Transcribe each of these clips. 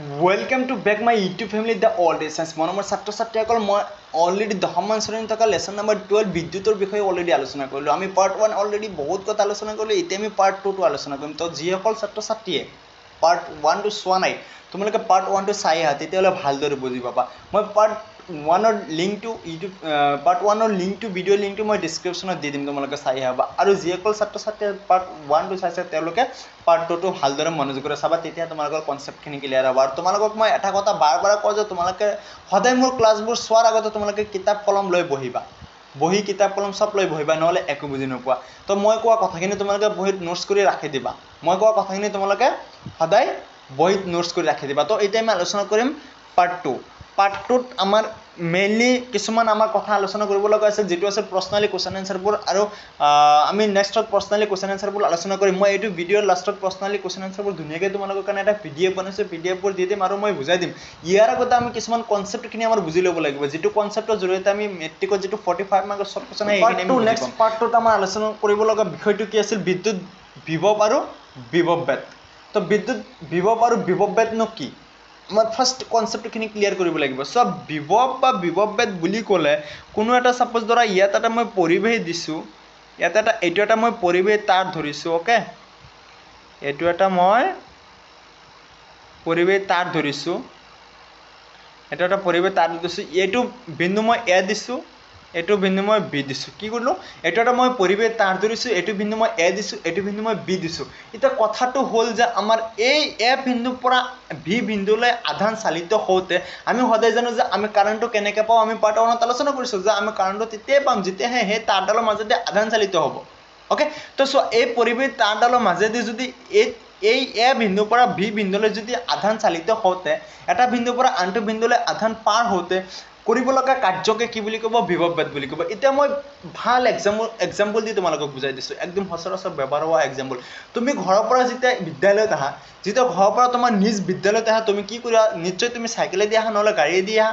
Welcome to back my YouTube family the all day science মৰমৰ ছাত্ৰ ছাত্ৰীসকল মই অলৰেডি দশমমান শ্ৰেণীত থকা লেচন নম্বৰ টুৱেল্ভ বিদ্যুতৰ বিষয়ে অলৰেডি আলোচনা কৰিলোঁ। আমি পাৰ্ট ওৱান অলৰেডি বহুত কথা আলোচনা কৰিলোঁ এতিয়া আমি পাৰ্ট টুটো আলোচনা কৰিম। তো যিসকল ছাত্ৰ ছাত্ৰীয়ে পাৰ্ট ওৱানটো চোৱা নাই তোমালোকে পাৰ্ট ওৱানটো চাই আহা তেতিয়াহ'লে ভালদৰে বুজি পাবা। মই পাৰ্ট ওৱানৰ লিংকটো ইউটিউব পাৰ্ট ওৱানৰ লিংকটো ভিডিঅ' লিংকটো মই ডিছক্ৰিপশ্যনত দি দিম তোমালোকে চাই আহিবা। আৰু যিসকল ছাত্ৰ ছাত্ৰীয়ে পাৰ্ট ওৱানটো চাইছে তেওঁলোকে পাৰ্ট টুটো ভালদৰে মনোযোগেৰে চাবা তেতিয়া তোমালোকৰ কনচেপ্টখিনি ক্লিয়াৰ হ'ব। আৰু তোমালোকক মই এটা কথা বাৰ বাৰ কওঁ যে তোমালোকে সদায় মোৰ ক্লাছবোৰ চোৱাৰ আগতে তোমালোকে কিতাপ কলম লৈ বহিবা। বহি কিতাপ কলম চব লৈ বহিবা নহ'লে একো বুজি নোপোৱা। তো মই কোৱা কথাখিনি তোমালোকে বহীত নোটছ কৰি ৰাখি দিবা। মই কোৱা কথাখিনি তোমালোকে সদায় বহীত নোটছ কৰি ৰাখি দিবা। তো এতিয়া আমি আলোচনা কৰিম পাৰ্ট টু পাৰ্ট টুত আমাৰ মেইনলি কিছুমান আমাৰ কথা আলোচনা কৰিব লগা আছে যিটো আছে প্ৰশ্নালী কুৱেশ্যন এনচাৰবোৰ আৰু আমি নেক্সটত প্ৰশ্নালী কুৱেশ্যন এনচাৰবোৰ আলোচনা কৰিম। মই এইটো ভিডিঅ'ৰ লাষ্টত প্ৰশ্নালী কুৱেশ্যন এনচাৰবোৰ ধুনীয়াকৈ তোমালোকৰ কাৰণে এটা পি ডি এফ বনাইছোঁ পি ডি এফবোৰ দি দিম আৰু মই বুজাই দিম। ইয়াৰ আগতে আমি কিছুমান কনচেপ্টখিনি আমাৰ বুজি ল'ব লাগিব। যিটো কনচেপ্টৰ জৰিয়তে আমি মেট্ৰিকত যিটো ফৰ্টি ফাইভ মাৰ্কৰ চব কুৱেশ্যন আহে নেক্সট পাৰ্টটোত আমাৰ আলোচনা কৰিব লগা বিষয়টো কি আছিল? বিদ্যুৎ বিভৱ আৰু বিভৱ বেদ। তো বিদ্যুৎ বিভৱ আৰু বিভৱ বেদনো কি? আমাৰ ফাৰ্ষ্ট কনচেপ্টখিনি ক্লিয়াৰ কৰিব লাগিব। চব বিভৱ বা বিভৱবেদ বুলি ক'লে কোনো এটা ছাপ'জ ধৰা ইয়াত এটা মই পৰিৱেশ দিছোঁ ইয়াত এটা এইটো এটা মই পৰিৱেশ তাঁৰ ধৰিছোঁ অ'কে এইটো এটা মই পৰিৱেশ তাঁৰ ধৰিছোঁ। এইটো এটা পৰিৱেশ তাঁৰ দিছোঁ এইটো বিন্দু মই এ দিছোঁ। এইটো বিন্দু মই বি দিছোঁ। কি কৰিলোঁ? এইটো এটা মই পৰিৱেশ তাঁৰ ধৰিছোঁ এইটো বিন্দু মই এ দিছোঁ এইটো বিন্দু মই বি দিছোঁ। এতিয়া কথাটো হ'ল যে আমাৰ এই এ বিন্দুৰ পৰা ভি বিন্দুলৈ আধান চালিত হওঁতে আমি সদায় জানো যে আমি কাৰেণ্টটো কেনেকৈ পাওঁ আমি পাৰ্ট ওৱানত আলোচনা কৰিছোঁ যে আমি কাৰেণ্টটো তেতিয়াই পাম যেতিয়াহে সেই তাঁৰডালৰ মাজতে আধান চালিত হ'ব। অ'কে তো চোৱা এই পৰিৱেশ তাঁৰডালৰ মাজেদি যদি এই এই এ বিন্দুৰ পৰা ভি বিন্দুলৈ যদি আধান চালিত হওঁতে এটা বিন্দুৰ পৰা আনটো বিন্দুলৈ আধান পাৰ হওঁতে কৰিব লগা কাৰ্যকে কি বুলি ক'ব বিভৱবেদ বুলি ক'ব। এতিয়া মই ভাল এক্সাম্পল এক্সাম্পল দি তোমালোকক বুজাই দিছোঁ। একদম সচৰাচৰ ব্যৱহাৰ হোৱা এক্সাম্পল তুমি ঘৰৰ পৰা যেতিয়া বিদ্যালয়ত আহা যেতিয়া ঘৰৰ পৰা তোমাৰ নিজ বিদ্যালয়ত আহা তুমি কি কৰিবা? নিশ্চয় তুমি চাইকেলেদি আহা নহ'লে গাড়ীয়েদি আহা।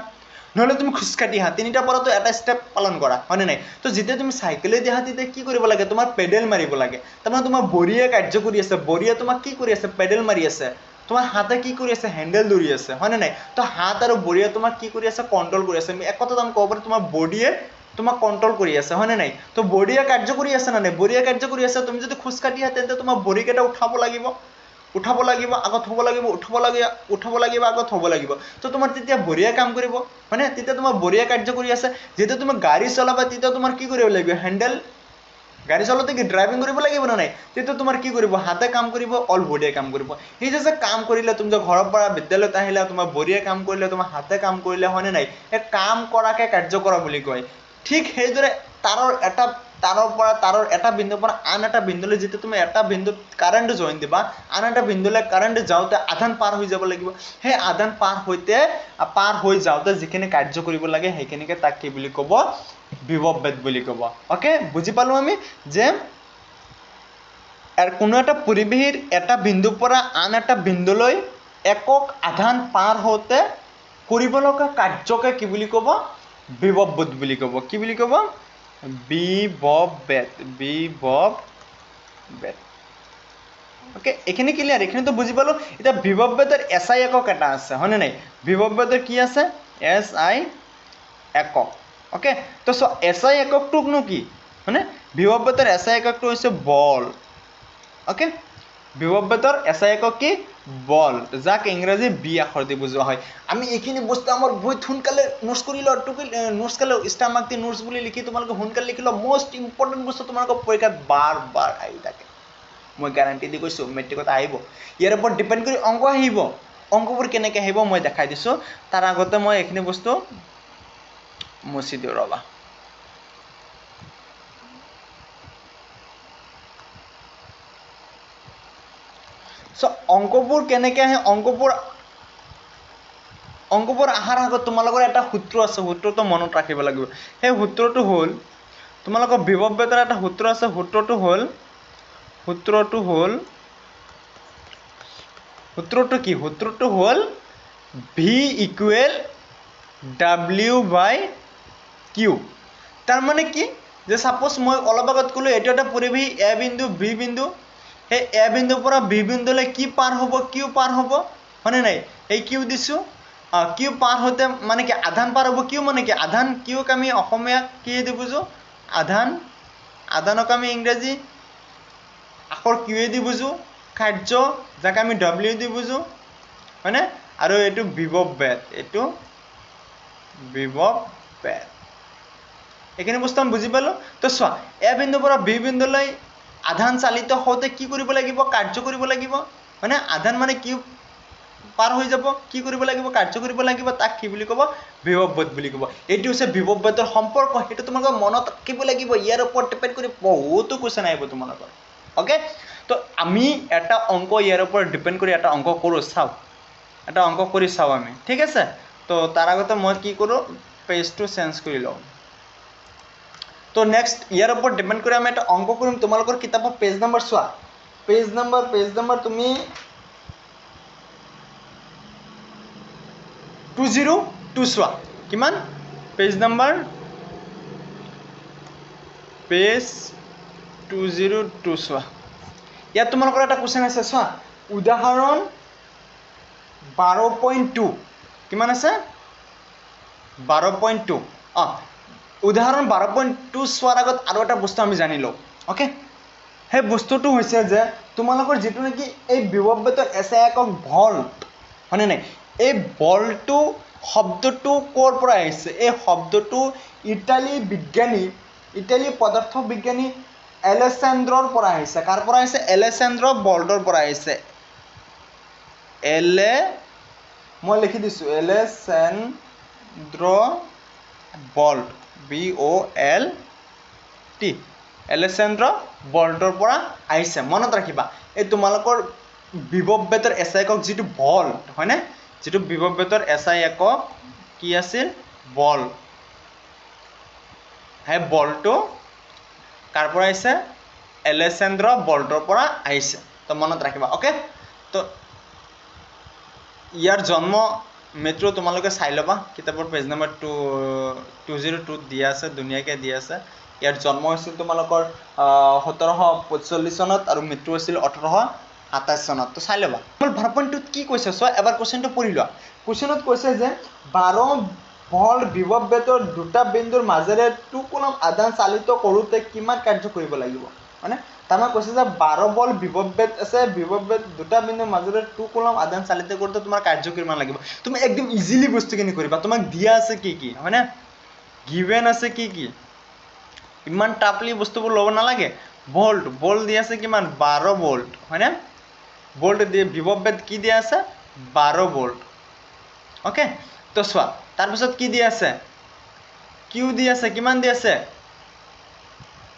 নহ'লে তুমি খোজকাঢ়ি আহা। তিনিটাৰ পৰাতো এটা ষ্টেপ পালন কৰা হয়নে নাই? তো যেতিয়া তুমি চাইকেলেদি আহা তেতিয়া কি কৰিব লাগে? তোমাৰ পেডেল মাৰিব লাগে। তাৰমানে তোমাৰ ভৰিয়ে কাৰ্য কৰি আছে। ভৰিয়ে তোমাক কি কৰি আছে? পেডেল মাৰি আছে। তোমাৰ হাতে কি কৰি আছে? হেণ্ডেল ধৰি আছে হয়নে নাই? তো হাত আৰু ভৰিয়ে তোমাক কি কৰি আছে? কণ্ট্ৰল কৰি আছে। এক কথাত আমি ক'ব পাৰোঁ তোমাৰ বডিয়ে তোমাক কণ্ট্ৰল কৰি আছে হয়নে নাই? তো বডিয়ে কাৰ্য কৰি আছে নে নাই? বডিয়ে কাৰ্য কৰি আছে তুমি যদি খোজকাঢ়ি আহা তেন্তে তোমাৰ ভৰিকেইটা উঠাব লাগিব। উঠাব লাগিব আগত হ'ব লাগিব উঠাব লাগে উঠাব লাগিব আগত হ'ব লাগিব। তো তোমাৰ তেতিয়া বঢ়িয়া কাম কৰিব হয়নে তেতিয়া তোমাৰ বঢ়িয়া কাৰ্য কৰি আছে। যেতিয়া তুমি গাড়ী চলাবা তেতিয়া তোমাৰ কি কৰিব লাগিব? হেণ্ডেল গাড়ী চলাওঁতে ড্ৰাইভিং কৰিব লাগিব নে নাই? তেতিয়া তোমাৰ কি কৰিব? হাতে কাম কৰিব অল বডিয়ে কাম কৰিব। সেই যে কাম কৰিলে তুমি যে ঘৰৰ পৰা বিদ্যালয়ত আহিলা তোমাৰ বডিয়ে কাম কৰিলে তোমাৰ হাতে কাম কৰিলে হয়নে নাই? এই কাম কৰাকে কাৰ্য কৰা বুলি কয়। ঠিক সেইদৰে তাৰৰ এটা তাৰৰ পৰা তাৰৰ এটা বিন্দুৰ পৰা আন এটা বিন্দুলৈ যেতিয়া তুমি এটা বিন্দুত কাৰেণ্ট জইন দিবা আন এটা বিন্দুলৈ কাৰেণ্ট যাওঁতে আধান পাৰ হৈ যাব লাগিব। সেই আধান পাৰ হৈতে পাৰ হৈ যাওঁতে যিখিনি কাৰ্য কৰিব লাগে সেইখিনিকে তাক কি বুলি ক'ব? বিভৱবেদ বুলি ক'ব। অ'কে বুজি পালোঁ আমি যে কোনো এটা পৰিৱেশৰ এটা বিন্দুৰ পৰা আন এটা বিন্দুলৈ একক আধান পাৰ হওঁতে কৰিব লগা কাৰ্যকে কি বুলি ক'ব? বিভৱবেদ বুলি ক'ব। কি বুলি ক'ব? বিভৱবেদ বিভৱবেদ অ'কে এইখিনি ক্লিয়াৰ এইখিনিতো বুজি পালোঁ। এতিয়া বিভৱবেদৰ এছ আই একক এটা আছে হয়নে নাই? বিভৱবেদৰ কি আছে? এছ আই একক অ'কে তো চ এছ আই এককটোকনো কি? হয়নে বিভৱবেদৰ এছ আই এককটো হৈছে বল অ'কে বিভৱবেদৰ এছ আই একক কি? বল যাক ইংৰাজী বি আখৰ দি বুজোৱা হয়। আমি এইখিনি বস্তু আমাৰ বহুত সোনকালে নোটছ কৰি লওঁ টুকি নোটছ কালে ষ্টাৰ মাৰ্ক দি নোটছ বুলি লিখি তোমালোকে সোনকালে লিখি লওঁ। মষ্ট ইম্পৰ্টেণ্ট বস্তু তোমালোকৰ পৰীক্ষাত বাৰ বাৰ আহি থাকে। মই গেৰাণ্টি দি কৈছোঁ মেট্ৰিকত আহিব। ইয়াৰ ওপৰত ডিপেণ্ড কৰি অংক আহিব। অংকবোৰ কেনেকৈ আহিব মই দেখাই দিছোঁ। তাৰ আগতে মই এইখিনি বস্তু মুচি দিওঁ ৰ'বা। চ' অংকবোৰ কেনেকৈ আহে? অংকবোৰ অংকবোৰ অহাৰ আগত তোমালোকৰ এটা সূত্ৰ আছে সূত্ৰটো মনত ৰাখিব লাগিব। সেই সূত্ৰটো হ'ল তোমালোকৰ বিভৱবেদৰ এটা সূত্ৰ আছে সূত্ৰটো হ'ল সূত্ৰটো হ'ল সূত্ৰটো কি? সূত্ৰটো হ'ল V equal W by Q তাৰমানে কি? যে ছাপ'জ মই অলপ আগত ক'লোঁ এইটো এটা পৰিৱেশ এ বিন্দু বি বিন্দু। সেই এ বিন্দুৰ পৰা বি বিন্দুলৈ কি পাৰ হ'ব কিউ পাৰ হ'ব? হয়নে নাই? এই কিউ দিছোঁ। অঁ কিউ পাৰ হওঁতে মানে কি আধান পাৰ হ'ব? কিউ মানে কি? আধান কিউক আমি অসমীয়া কিহেদি বুজোঁ? আধান আধানক আমি ইংৰাজী আখৰ কিউৱেদি বুজোঁ। কাৰ্য যাক আমি ডব্লিউ দি বুজোঁ। হয়নে? আৰু এইটো বিভৱ বেদ। এইটো বিভৱ বেদ। এইখিনি বস্তু আমি বুজি পালোঁ। তো চোৱা এ বিন্দুৰ পৰা বি বিন্দুলৈ আধান চালিত হওঁতে কি কৰিব লাগিব? কাৰ্য কৰিব লাগিব? হয়নে আধান মানে কি? পাৰ হৈ যাব। কি কৰিব লাগিব? কাৰ্য কৰিব লাগিব। তাক কি বুলি ক'ব? বিভৱবেদ বুলি ক'ব। এইটো হৈছে বিভৱবেদৰ সম্পৰ্ক। সেইটো তোমালোকৰ মনত ৰাখিব লাগিব। ইয়াৰ ওপৰত ডিপেণ্ড কৰি বহুতো কুৱেশ্যন আহিব তোমালোকৰ অ'কে তো আমি এটা অংক ইয়াৰ ওপৰত ডিপেণ্ড কৰি এটা অংক কৰোঁ। চাওঁ। এটা অংক কৰি চাওঁ আমি। ঠিক আছে? তো তাৰ আগতে মই কি কৰোঁ? পেজটো চেঞ্জ কৰি লওঁ। তো নেক্সট ইয়াৰ ওপৰত ডিপেণ্ড কৰি আমি এটা অংক কৰিম। তোমালোকৰ কিতাপৰ পেজ নম্বৰ চোৱা। পেজ নম্বৰ পেজ নম্বৰ তুমি টু জিৰ' টু চোৱা। কিমান? Page number page two zero' two চোৱা। ইয়াত তোমালোকৰ এটা কুৱেশ্যন আছে চোৱা। উদাহৰণ বাৰ পইণ্ট টু কিমান আছে? বাৰ পইণ্ট টু অঁ উদাহৰণ বাৰ পইণ্ট টু চোৱাৰ আগত আৰু এটা বস্তু আমি জানি লওঁ অ'কে সেই বস্তুটো হৈছে যে তোমালোকৰ যিটো নেকি এই বিভৱবেতৰ এছ আই একক ভল্ট হয়নে নাই? এই বলটো শব্দটো ক'ৰ পৰা আহিছে? এই শব্দটো ইটালী বিজ্ঞানী ইটালী পদাৰ্থ বিজ্ঞানী এলেচেন্দ্ৰৰ পৰা আহিছে। কাৰ পৰা আহিছে? এলেচেন্দ্ৰ বল্টৰ পৰা আহিছে। এলে মই লিখি দিছোঁ Alessandro Volt. V O' L T Alessandro বল্টৰ পৰা আহিছে। মনত ৰাখিবা এই তোমালোকৰ বিভৱ বেতৰ এছ একক যিটো বল্ট হয়নে? যিটো বিভৱ বেতৰ এছ একক কি আছিল? বল। সেই বলটো কাৰ পৰা আহিছে? এলেচেন্দ্ৰ বল্টৰ পৰা আহিছে। তো মনত ৰাখিবা অ'কে তো ইয়াৰ জন্ম মৃত্যু তোমালোকে চাই ল'বা। কিতাপৰ page number two two zero' টুত দিয়া আছে ধুনীয়াকৈ দিয়া আছে। ইয়াৰ জন্ম হৈছিল তোমালোকৰ সোতৰশ পঁচল্লিছ চনত আৰু মৃত্যু হৈছিল ওঠৰশ সাতাইছ চনত। তো চাই ল'বা। মোৰ বাৰ পইণ্টটোত কি কৈছে? চোৱা এবাৰ কুৱেশ্যনটো পঢ়ি লোৱা। কুৱেশ্যনত কৈছে যে বাৰ ভল বিভৱ বেতৰ দুটা বিন্দুৰ মাজেৰে টু কুলম আদান চালিত কৰোঁতে কিমান কাৰ্য কৰিব লাগিব? মানে তাৰমানে কৈছে যে বাৰ বল বিভৱ বেদ আছে বিভৱ বেদ দুটা বিন্দুৰ মাজেৰে টু কুলম আদান চালিত কৰোঁতে তোমাৰ কাৰ্য কিমান লাগিব। তুমি একদম ইজিলি বস্তুখিনি কৰিবা। তোমাক দিয়া আছে কি কি হয়নে? গিভেন আছে কি কি? ইমান টাফলি বস্তুবোৰ ল'ব নালাগে। বল্ট বল্ট দি আছে কিমান? বাৰ বল্ট হয়নে? বল্ট দিয়ে বিভৱ বেদ কি দিয়া আছে? বাৰ বল্ট অ'কে তো চোৱা তাৰপিছত কি দি আছে? কিউ দি আছে কিমান দি আছে?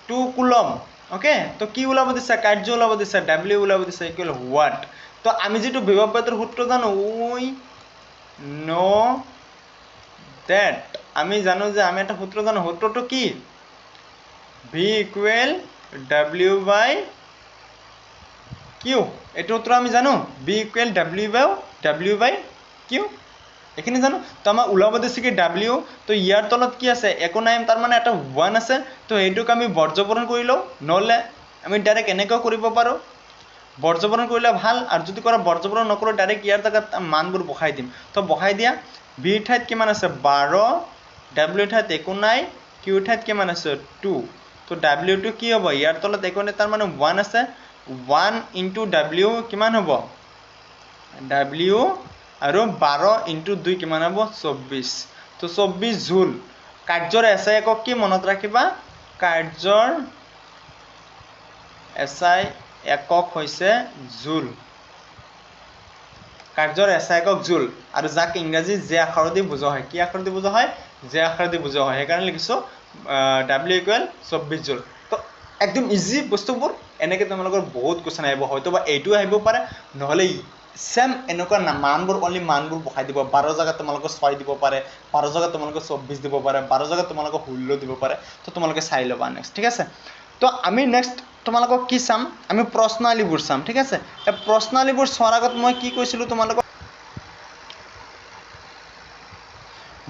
Two coulomb. অ'কে তো কি ওলাব দিছে? কাৰ্য ওলাব দিছে? ডাব্লিউ ওলাব দিছে ইকুৱেল হোৱাট তো আমি যিটো বিভৱ বেদৰ সূত্ৰ জানো উই ন' ডেট আমি জানো যে আমি এটা সূত্ৰ জানো সূত্ৰটো কি? V equal W by Q এইটো সূত্ৰ আমি জানো V equal W by W by Q এইখিনি জানো? তো আমাক ওলাব দিছে কি ডাব্লিউ তো ইয়াৰ তলত কি আছে? একো নাই তাৰমানে এটা ওৱান আছে তো সেইটোক আমি বৰ্জপূৰণ কৰি লওঁ। নহ'লে আমি ডাইৰেক্ট এনেকৈও কৰিব পাৰোঁ। বৰ্জপূৰণ কৰিলে ভাল আৰু যদি কৰা বৰ্জপূৰণ নকৰোঁ ডাইৰেক্ট ইয়াৰ জেগাত মানবোৰ বহাই দিম। তো বহাই দিয়া বিৰ ঠাইত কিমান আছে? বাৰ ডাব্লিউ ঠাইত একো নাই কিউ ঠাইত কিমান আছে? টু তো ডাব্লিউটো কি হ'ব? ইয়াৰ তলত একো নাই তাৰমানে ওৱান আছে। ওৱান ইনটু ডাব্লিউ কিমান হ'ব? ডাব্লিউ আৰু বাৰ ইনটু দুই কিমান হ'ব? চৌব্বিছ। তো চৌব্বিছ জুল। কাৰ্যৰ এছ আই একক কি মনত ৰাখিবা? কাৰ্যৰ এছ আই একক হৈছে জুল। কাৰ্যৰ এছ আই একক জুল। আৰু যাক ইংৰাজী জে আখৰেদি বুজোৱা হয়। কি আখৰেদি বুজোৱা হয়? জে আখৰেদি বুজোৱা হয়। সেইকাৰণে লিখিছোঁ ডাব্লিউ ইকুৱেল চৌব্বিছ জুল। তো একদম ইজি বস্তুবোৰ। এনেকৈ তোমালোকৰ বহুত কুৱেশ্যন আহিব। হয়তো বা এইটো আহিব পাৰে। নহ'লে ছেম এনেকুৱা না মানবোৰ অনলি মানবোৰ বহাই দিব বাৰ জেগাত তোমালোকে ছয় দিব পাৰে বাৰ জেগাত তোমালোকে চৌব্বিছ দিব পাৰে বাৰ জেগাত তোমালোকে ষোল্ল দিব পাৰে তো তোমালোকে চাই ল'বা নেক্সট ঠিক আছে? তো আমি নেক্সট তোমালোকক কি চাম? আমি প্ৰশ্নাৱলীবোৰ চাম ঠিক আছে? এই প্ৰশ্নাৱলীবোৰ চোৱাৰ আগত মই কি কৈছিলোঁ তোমালোকক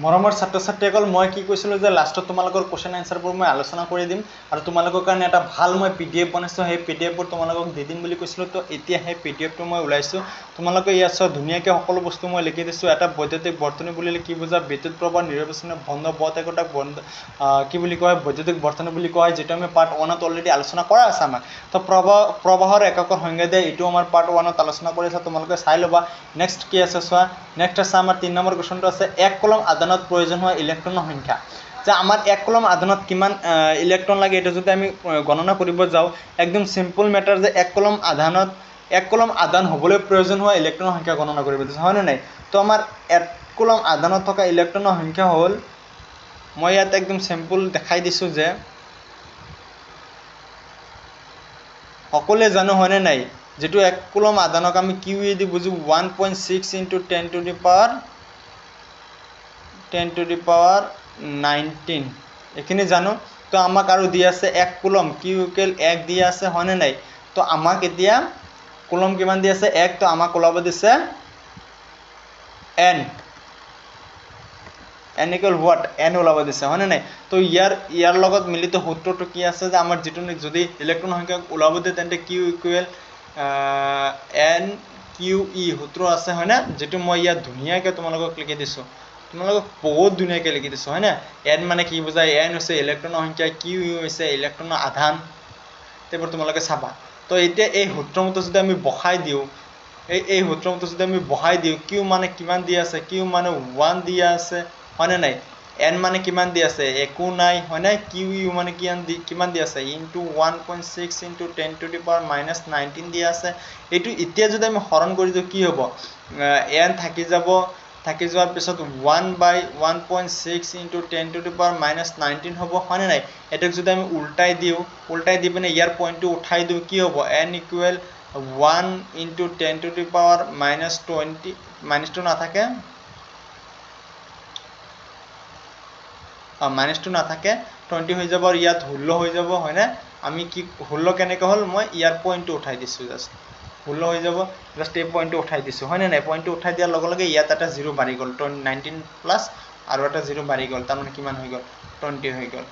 মৰমৰ ছাত্ৰ ছাত্ৰীসকল মই কি কৈছিলোঁ যে লাষ্টত তোমালোকৰ কুৱেশ্যন এনচাৰবোৰ মই আলোচনা কৰি দিম আৰু তোমালোকৰ কাৰণে এটা ভাল মই পি ডি এফ বনাইছোঁ সেই পি ডি এফবোৰ তোমালোকক দি দিম বুলি কৈছিলোঁ। তো এতিয়া সেই পি ডি এফটো মই ওলাইছোঁ। তোমালোকে ইয়াত চোৱা ধুনীয়াকৈ সকলো বস্তু মই লিখি দিছোঁ। এটা বৈদ্যুতিক বৰ্তনী বুলিলে কি বুজা বিদ্যুৎ প্ৰবাহ নিৰৱচ্ছিন্ন বন্ধ বত একোটাক বন্ধ কি বুলি কোৱা হয় বৈদ্যুতিক বৰ্তনী বুলি কোৱা হয় যিটো আমি পাৰ্ট ওৱানত অলৰেডি আলোচনা কৰা আছে আমাক তো প্ৰবাহ প্ৰবাহৰ এককৰ সংজ্ঞা দিয়ে এইটো আমাৰ পাৰ্ট ওৱানত আলোচনা কৰি আছে তোমালোকে চাই ল'বা। নেক্সট কি আছে চোৱা নেক্সট আছে আমাৰ তিনি নম্বৰ কুৱেশ্যনটো আছে এক কলম আদানত প্ৰয়োজন হোৱা ইলেক্ট্ৰনৰ সংখ্যা। যে আমাৰ এক কলম আদানত কিমান ইলেক্ট্ৰন লাগে এইটো যদি আমি গণনা কৰিব যাওঁ একদম চিম্পল মেটাৰ যে এক কলম আধানত এক কলম আদান হ'বলৈ প্ৰয়োজন হোৱা ইলেক্ট্ৰনৰ সংখ্যা গণনা কৰিব দিছে হয়নে নাই? তো আমাৰ এক কলম আদানত থকা ইলেক্ট্ৰনৰ সংখ্যা হ'ল মই ইয়াত একদম চিম্পল দেখাই দিছোঁ যে সকলোৱে জানো হয়নে নাই? যিটো এক কুলম আদানক আমি কিউ ই দি বুজো one point six into ten to the power ten to the power nineteen এইখিনি জানো? তো আমাক আৰু দি আছে এক কুলম কিউ ইকুৱেল এক দি আছে হয়নে নাই? তো আমাক এতিয়া কুলম কিমান দি আছে? এক। তো আমাক ওলাব দিছে N N equal what N ওলাব দিছে হয়নে নাই? তো ইয়াৰ ইয়াৰ লগত মিলিত সূত্ৰটো কি আছে যে আমাৰ যিটো যদি ইলেক্ট্ৰন সংখ্যা ওলাব দিয়ে তেন্তে Q equal N Q E সূত্ৰ আছে হয়নে? যিটো মই ইয়াত ধুনীয়াকৈ তোমালোকক লিখি দিছোঁ। তোমালোকক বহুত ধুনীয়াকৈ লিখি দিছোঁ হয়নে এন মানে কি বুজায় এন হৈছে ইলেক্ট্ৰনৰ সংখ্যা কিউ ইউ হৈছে ইলেক্ট্ৰনৰ আধান। সেইবোৰ তোমালোকে চাবা। তো এতিয়া এই সূত্ৰমতে যদি আমি বহাই দিওঁ এই এই সূত্ৰমতে যদি আমি বহাই দিওঁ কিউ মানে কিমান দি আছে? কিউ মানে ওৱান দিয়া আছে হয়নে নাই? এন মানে কিমান দি আছে? একো নাই হয়নে কিউ ইউ মানে কিমান দি কিমান দি আছে? Into one point six into ten to the power minus nineteen দি আছে। এইটো এতিয়া যদি আমি হৰণ কৰি দিওঁ কি হ'ব? এন থাকি যাব থাকি যোৱাৰ পিছত one by one point six into ten to the power minus nineteen হ'ব হয়নে নাই? এইটোক যদি আমি উল্টাই দিওঁ উল্টাই দি পিনে ইয়াৰ পইণ্টটো উঠাই দিওঁ কি হ'ব? N equal one into ten to the power minus twenty মাইনাছটো নাথাকে। মাইনাছটো নাথাকে। টুৱেণ্টি হৈ যাব আৰু ইয়াত ষোল্ল হৈ যাব হয়নে? আমি কি ষোল্ল কেনেকৈ হ'ল? মই ইয়াৰ পইণ্টটো উঠাই দিছোঁ জাষ্ট ষোল্ল হৈ যাব। জাষ্ট এই পইণ্টটো উঠাই দিছোঁ। হয়নে নাই? পইণ্টটো উঠাই দিয়াৰ লগে লগে ইয়াত এটা জিৰ' বাঢ়ি গ'ল। টুৱেণ্টি নাইনটিন প্লাছ আৰু এটা জিৰ' বাঢ়ি গ'ল। তাৰমানে কিমান হৈ গ'ল? টুৱেণ্টি হৈ গ'ল।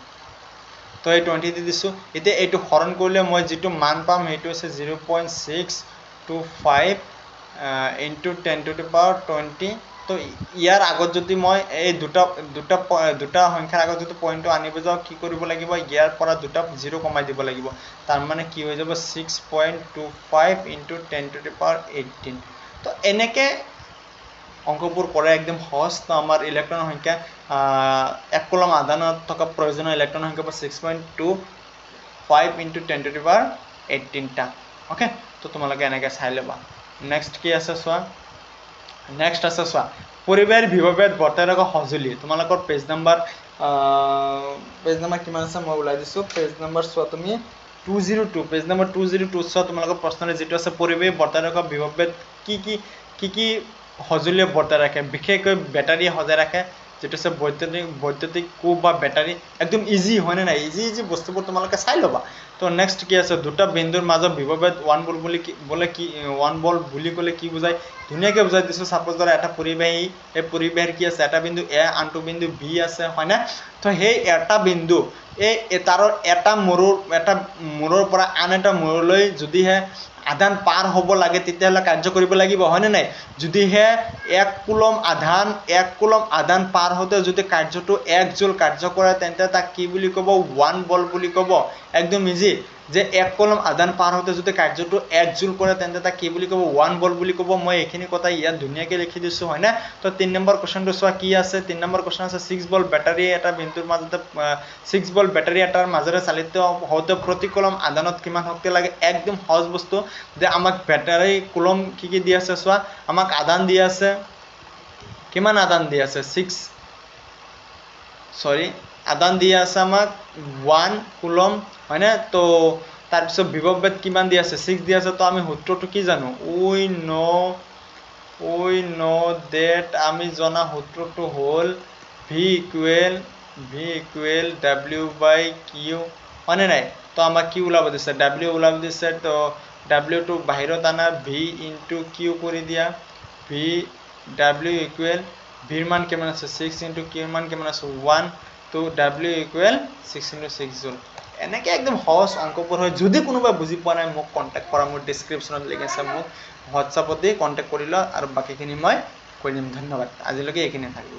তো এই টুৱেণ্টি দি দিছোঁ। এতিয়া এইটো হৰণ কৰিলে মই যিটো মান পাম সেইটো হৈছে zero' point six two five into ten to the power twenty তো ইয়াৰ আগত যদি মই এই দুটা দুটা দুটা সংখ্যাৰ আগত যদি পইণ্টটো আনিব যাওঁ কি কৰিব লাগিব? ইয়াৰ পৰা দুটা জিৰ' কমাই দিব লাগিব। তাৰমানে কি হৈ যাব? Six point two five into ten to the power eighteen তো এনেকৈ অংকবোৰ কৰে একদম সহজ। তো আমাৰ ইলেক্ট্ৰনৰ সংখ্যা এক কলম আদানত থকা প্ৰয়োজনীয় ইলেক্ট্ৰনৰ সংখ্যা পৰা six point two five into ten to the power এইটিনটা okay তো তোমালোকে এনেকৈ চাই ল'বা। নেক্সট কি আছে চোৱা? নেক্সট আছে চোৱা পৰিৱেশ বিভৱেদ বৰ্তাই ৰখা সঁজুলি। তোমালোকৰ পেজ নাম্বাৰ পেজ নাম্বাৰ কিমান আছে মই ওলাই দিছোঁ। পেজ নাম্বাৰ চোৱা তুমি two zero' two page number two zero' two চোৱা তোমালোকৰ প্ৰশ্নৰে যিটো আছে পৰিৱেশ বৰ্তাই ৰখা বিভৱেদ কি কি কি কি সঁজুলিয়ে বৰ্তাই ৰাখে? বিশেষকৈ বেটাৰীয়ে সজাই ৰাখে যিটো আছে বৈদ্যুতিক বৈদ্যুতিক কোব বা বেটাৰী। একদম ইজি হয়নে নাই? ইজি ইজি বস্তুবোৰ তোমালোকে চাই ল'বা। তো নেক্সট কি আছে? দুটা বিন্দুৰ মাজত বিভৱেদ ওৱান বল বুলি কি বোলে কি ওৱান বল বুলি ক'লে কি বুজায়? ধুনীয়াকৈ বুজাই দিছোঁ চাপ'জ ধৰা এটা পৰিবাহী এই পৰিবাহীৰ কি আছে? এটা বিন্দু এ আনটো বিন্দু বি আছে হয়নে? তো সেই এটা বিন্দু এই তাৰৰ এটা মূৰৰ এটা মূৰৰ পৰা আন এটা মূৰলৈ যদিহে আধান পাৰ হ'ব লাগে তেতিয়াহ'লে কাৰ্য কৰিব লাগিব হয়নে নাই? যদিহে এক কুলম আধান এক কুলম আধান পাৰ হওঁতে যদি কাৰ্যটো এক জোল কাৰ্য কৰে তেন্তে তাক কি বুলি ক'ব? ওৱান বল বুলি ক'ব। একদম ইজি যে এক কলম আদান পাৰ হওঁতে যদি কাৰ্যটো এক জোল কৰে তেন্তে তাক কি বুলি ক'ব? ওৱান বল বুলি ক'ব। মই এইখিনি কথা ইয়াত ধুনীয়াকৈ লিখি দিছোঁ হয়নে? তো তিনি নম্বৰ কুৱেশ্যনটো চোৱা কি আছে? তিনি নম্বৰ কুৱেশ্যন আছে ছিক্স বল বেটাৰী এটা বিন্দুৰ মাজতে ছিক্স বল বেটাৰী এটাৰ মাজেৰে চালিত হওঁতে প্ৰতি কলম আদানত কিমান শক্তি লাগে? একদম সহজ বস্তু যে আমাক বেটাৰী কলম কি কি দি আছে চোৱা? আমাক আদান দি আছে কিমান আদান দি আছে? ছিক্স চৰি আদান দি আছে আমাক ওৱান কুলম হয়নে? তো তাৰপিছত বিভৱভেদ কিমান দি আছে? ছিক্স দি আছে তো আমি সূত্ৰটো কি জানো? উই ন উই ন ডেট আমি জনা সূত্ৰটো হ'ল V equal V equal W by Q হয়নে নাই? তো আমাক কি ওলাব দিছে? ডাব্লিউ ওলাব দিছে তো ডাব্লিউটো বাহিৰত আনা ভি ইনটু কিউ কৰি দিয়া। ভি ডাব্লিউ ইকুৱেল ভিৰ মান কিমান আছে? ছিক্স ইণ্টু কিৰ মান কিমান আছে? One two W equal six into six joule এনেকৈ একদম সহজ অংকবোৰ হয়। যদি কোনোবাই বুজি পোৱা নাই মোক কণ্টেক্ট কৰা। মোৰ ডিছক্ৰিপশ্যনত লিংক আছে। মোক হোৱাটছআপত কণ্টেক্ট কৰি লোৱা। আৰু বাকীখিনি মই কৰি দিম। ধন্যবাদ। আজিলৈকে এইখিনিয়ে থাকিব।